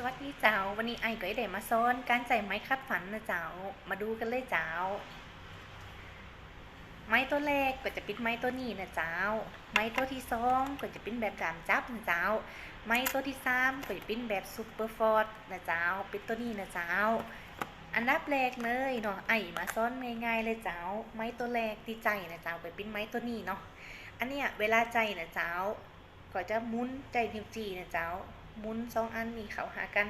สวัสดีเจ้า วันนี้ไอ้ก็ได้มาซ้อนการใส่ไม้คัดฝันนะเจ้า มาดูกันเลยเจ้า ไม้ตัวแรกก็จะเป็นไม้ตัวนี้นะเจ้า ไม้ตัวที่สองก็จะเป็นแบบดามจับนะเจ้า ไม้ตัวที่สามก็จะเป็นแบบซุปเปอร์ฟอร์ดนะเจ้า เป็นตัวนี้นะเจ้า อันดับแรกเลยเนาะไอ้มาซ้อนง่ายๆเลยเจ้า ไม้ตัวแรกที่ใจนะเจ้าก็เป็นไม้ตัวนี้เนาะ อันเนี้ยเวลาใจนะเจ้า ก็จะมุนใจพิมพ์จีนะเจ้า มุนสองอันนี้เขาหากัน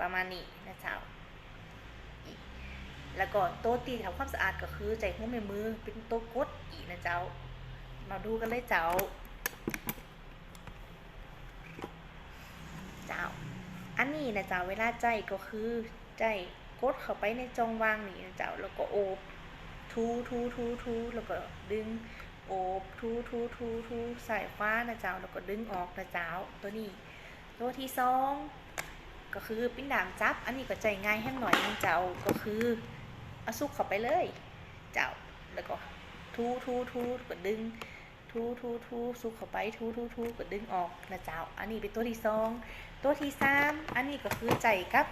ประมาณนี้นะเจ้าอีกแล้วก็โต๊ะตีทำความสะอาดก็คือใจหัวแม่มือเป็นโต๊ะกดอีกนะเจ้า มาดูกันเลยเจ้า เจ้า อันนี้นะเจ้าเวลาใจก็คือใจกดเข้าไปในจองวางนี่นะเจ้าแล้วก็โอบทูทูทูทูแล้วก็ดึงโอบทูทูทูทูใส่ขวานะเจ้าแล้วก็ดึงออกนะเจ้าตัวนี้ ตัวที่สองก็คือปิ้นด่ามจับ อันนี้ก็ใจง่ายให้หน่อยนึงเจ้าก็คือเอาซุกเข้าไปเลย เจ้าแล้วก็ทูทูทูก็ดึงทูทูทูซุกเข้าไปทูทูทูก็ดึงออกนะเจ้า อันนี้เป็นตัวที่สองตัวที่สามอันนี้ก็คือใจกับ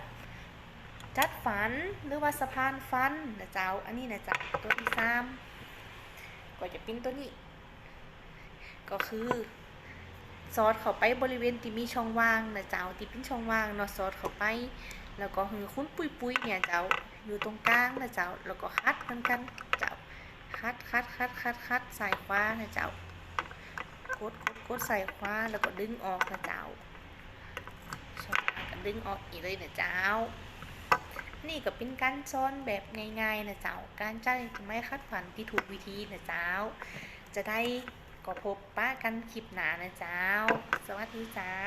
จัดฝันหรือว่าสะพานฟันนะเจ้า อันนี้นะเจ้าตัวที่สามก็จะเป็นตัวนี้ ก็คือ ซอสเข้าไปบริเวณที่มีช่องว่างนะเจ้าที่เป็นช่องว่างเนาะซอสเข้าไป แล้วก็คือคุ้นปุยปุยๆเนี่ยเจ้าอยู่ตรงกลางนะเจ้าแล้วก็คัดกันกันเจ้าคัดคัดคัดคัดคัดใส่ขว้านะเจ้ากดกดกดใส่ขว้าแล้วก็ดึงออกนะเจ้าช่องว่างก็ดึงออกอีกเลยนะเจ้า นี่ก็เป็นการซ้อนแบบง่ายๆนะเจ้า การจ้างไม้คัดฝันที่ถูกวิธีนะเจ้า จะได้ ก็พบป้ากันคลิปหนานะเจ้า สวัสดีเจ้า